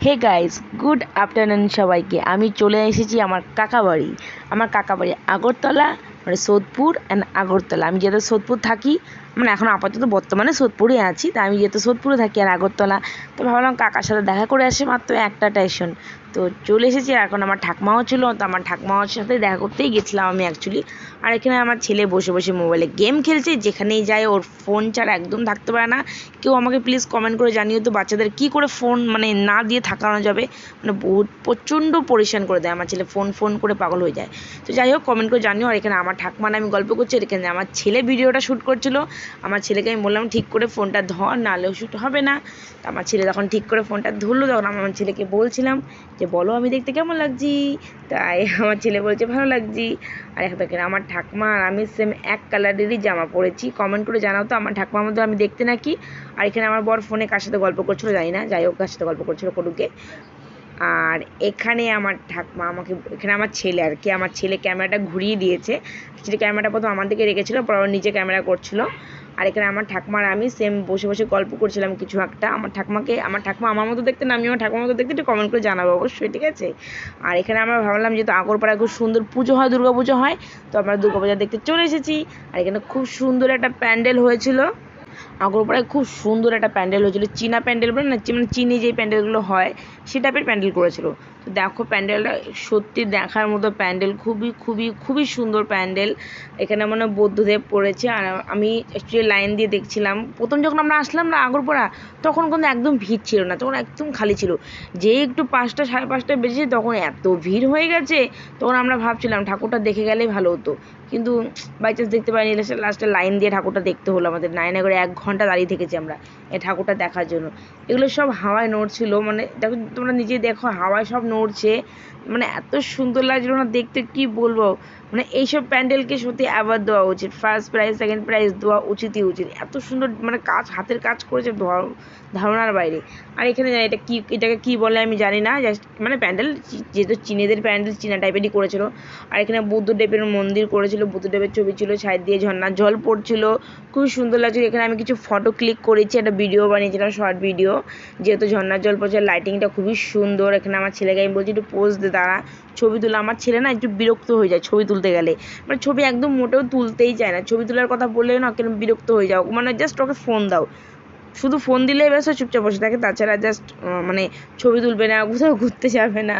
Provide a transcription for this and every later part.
Hey guys good afternoon সবাইকে। আমি চলে এসেছি আমার কাকা বাড়ি। আমার কাকা বাড়ি আগরতলা মানে সোদপুর অ্যান্ড আগরতলা। আমি যেহেতু সোদপুর থাকি মানে এখন আপাতত বর্তমানে সোদপুরে আছি, তা আমি যেহেতু সোদপুরে থাকি আর আগরতলা, তো ভাবলাম কাকার সাথে দেখা করে আসি মাত্র একটা স্টেশন তো চলে এসেছি এখন আমার ঠাকমাও ছিল, তো আমার ঠাকমাওয়ার সাথে দেখা করতেই গেছিলাম আমি অ্যাকচুয়ালি আর এখানে আমার ছেলে বসে বসে মোবাইলে গেম খেলছে, যেখানেই যায় ওর ফোন ছাড়া একদম থাকতে পারে না। কেউ আমাকে প্লিজ কমেন্ট করে জানিও তো বাচ্চাদের কী করে ফোন মানে না দিয়ে থাকানো যাবে। মানে বহুত প্রচণ্ড পরিশান করে দেয়, আমার ছেলে ফোন ফোন করে পাগল হয়ে যায়। তো যাই হোক কমেন্ট করে জানিও। আর এখানে আমার ঠাকমা আমি গল্প করছি, আর এখানে আমার ছেলে ভিডিওটা শ্যুট করছিল। আমার ছেলেকে আমি বললাম, ঠিক করে ফোনটা ধর নাহলেও শ্যুট হবে না। আমার ছেলে তখন ঠিক করে ফোনটা ধরলো, তখন আমি আমার ছেলেকে বলছিলাম যে, বলো আমি দেখতে কেমন লাগছি? তাই আমার ছেলে বলছে, ভালো লাগছি। আর এখন দেখেন আমার ঠাকমা আর আমি সেম এক কালারেরই জামা পরেছি। কমেন্ট করে জানাও তো আমার ঠাকমার মধ্যে আমি দেখতে নাকি? আর এখানে আমার বর ফোনে কার সাথে গল্প করছিল জানি না। যাই হোক, কার সাথে গল্প করছিল করুকে আর এখানে আমার ঠাকমা আমাকে, এখানে আমার ছেলে আর কি, আমার ছেলে ক্যামেরাটা ঘুরিয়ে দিয়েছে। সেটা ক্যামেরাটা প্রথম আমার দিকে রেখেছিলো, পর নিজে ক্যামেরা করছিল। আর এখানে আমার ঠাকমার আমি সেম বসে বসে গল্প করছিলাম কিছু একটা। আমার ঠাকমাকে, আমার ঠাকমা আমার মতো দেখতে না, আমি আমার ঠাকুমার মতো দেখতে একটু কমেন্ট করে জানাব অবশ্যই, ঠিক আছে? আর এখানে আমরা ভাবলাম যেহেতু আগরপাড়ায় খুব সুন্দর পুজো হয় দুর্গা পুজো হয়, তো আমরা দুর্গা পূজা দেখতে চলে এসেছি। আর এখানে খুব সুন্দর একটা প্যান্ডেল হয়েছিল। আগরপাড়ায় খুব সুন্দর একটা প্যান্ডেল হয়েছিল। চীনা প্যান্ডেল বলে না মানে চিনি যে প্যান্ডেলগুলো হয়, সে টাইপের প্যান্ডেল করেছিল। দেখো প্যান্ডেলটা সত্যি দেখার মতো প্যান্ডেল, খুবই খুবই খুবই সুন্দর প্যান্ডেল। এখানে মানে বৌদ্ধদেব পড়েছে, আর আমি অ্যাকচুয়ালি লাইন দিয়ে দেখছিলাম। প্রথম যখন আমরা আসলাম না আগরপাড়া, তখন কিন্তু একদম ভিড় ছিল না, তখন একদম খালি ছিল। যেই একটু পাঁচটা, সাড়ে পাঁচটা বেজেছে, তখন এত ভিড় হয়ে গেছে, তখন আমরা ভাবছিলাম ঠাকুরটা দেখে গেলেই ভালো হতো। কিন্তু বাই চান্স দেখতে পাইনি লাস্টে লাইন দিয়ে ঠাকুরটা দেখতে হলো আমাদের। নাইনে করে এক ঘণ্টা দাঁড়িয়ে থেকেছি আমরা এই ঠাকুরটা দেখার জন্য। এগুলো সব হাওয়ায় নড়ছিল মানে দেখো তোমরা নিজে দেখো, হাওয়ায় সব নড়ছে। মানে এত সুন্দর লাগছিল না দেখতে, কি বলব? মানে এইসব প্যান্ডেলকে সত্যি অ্যাওয়ার্ড দেওয়া উচিত। ফার্স্ট প্রাইজ সেকেন্ড প্রাইজ দেওয়া উচিতই উচিত। এত সুন্দর মানে কাজ, হাতের কাজ করেছে ধারণার বাইরে। আর এখানে এটা কি, এটাকে কি বলে আমি জানি না। জাস্ট মানে প্যান্ডেল যেহেতু চীনেদের প্যান্ডেল, চীনা টাইপেরই করেছিল। আর এখানে বুদ্ধদেবের মন্দির করেছিল বুদ্ধদেবের ছবি ছিল সাইড দিয়ে ঝর্ণার জল পড়ছিল। খুবই সুন্দর লাগছিল। এখানে আমি কিছু ফটো ক্লিক করেছি, একটা ভিডিও বানিয়েছিলাম শর্ট ভিডিও যেহেতু ঝর্ণার জল পড়ছে লাইটিংটা খুবই সুন্দর। এখানে আমার ছেলেকে আমি বলছি একটু পোজ দে, দাঁড়া। ছবি তুলে, আমার ছেলে না একটু বিরক্ত হয়ে যায় ছবি তুলতে গেলে। মানে ছবি একদম মোটেও তুলতেই চায় না। ছবি তোলার কথা বললেও না কেন বিরক্ত হয়ে যাও। মানে জাস্ট ওকে ফোন দাও। শুধু ফোন দিলেই ব্যাস চুপচাপ বসে থাকে। তাছাড়া জাস্ট মানে ছবি তুলবে না, কোথাও ঘুরতে যাবে না,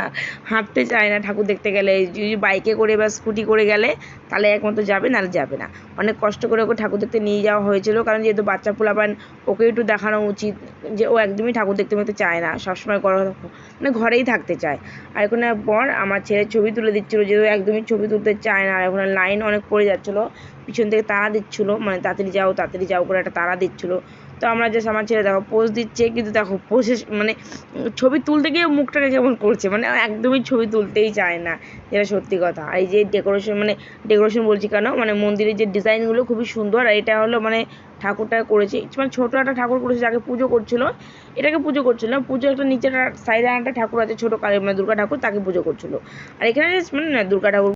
হাঁটতে চায় না ঠাকুর দেখতে গেলে। যদি বাইকে করে বা স্কুটি করে গেলে, তাহলে একমাত্র যাবে, নাহলে যাবে না। অনেক কষ্ট করে ওকে ঠাকুর দেখতে নিয়ে যাওয়া হয়েছিল, কারণ যেহেতু বাচ্চা পোলাপান, ওকে একটু দেখানো উচিত, যে ও একদমই ঠাকুর দেখতে মেতে চায় না, সবসময় ঘরে মানে ঘরেই থাকতে চায়। আর এখানে পর আমার ছেলে ছবি তুলে দিচ্ছিল, যেহেতু একদমই ছবি তুলতে চায় না, আর ওখানে লাইন অনেক পড়ে যাচ্ছিল। পিছন থেকে তাড়া দিচ্ছিল মানে তাড়াতাড়ি যাও তাড়াতাড়ি যাও করে একটা তাড়া দিচ্ছিল। তো আমরা জাস্ট আমার ছেলে দেখো পোজ দিচ্ছে, কিন্তু দেখো পোজে মানে ছবি তুলতে গিয়ে মুখটাকে কেমন করছে? মানে একদমই ছবি তুলতেই চায় না, যেটা সত্যি কথা। আর এই যে ডেকোরেশন মানে ডেকোরেশন বলছি কেন? মানে মন্দিরের যে ডিজাইনগুলো খুবই সুন্দর, আর এটা হলো মানে ঠাকুরটা করেছে মানে ছোটো একটা ঠাকুর করেছে যাকে পুজো করছিল। এটাকে পুজো করছিল না, পুজো একটা নিচের সাইডে একটা ঠাকুর আছে, ছোটো কালী মানে দুর্গা ঠাকুর, তাকে পুজো করছিল। আর এখানে মানে দুর্গা ঠাকুর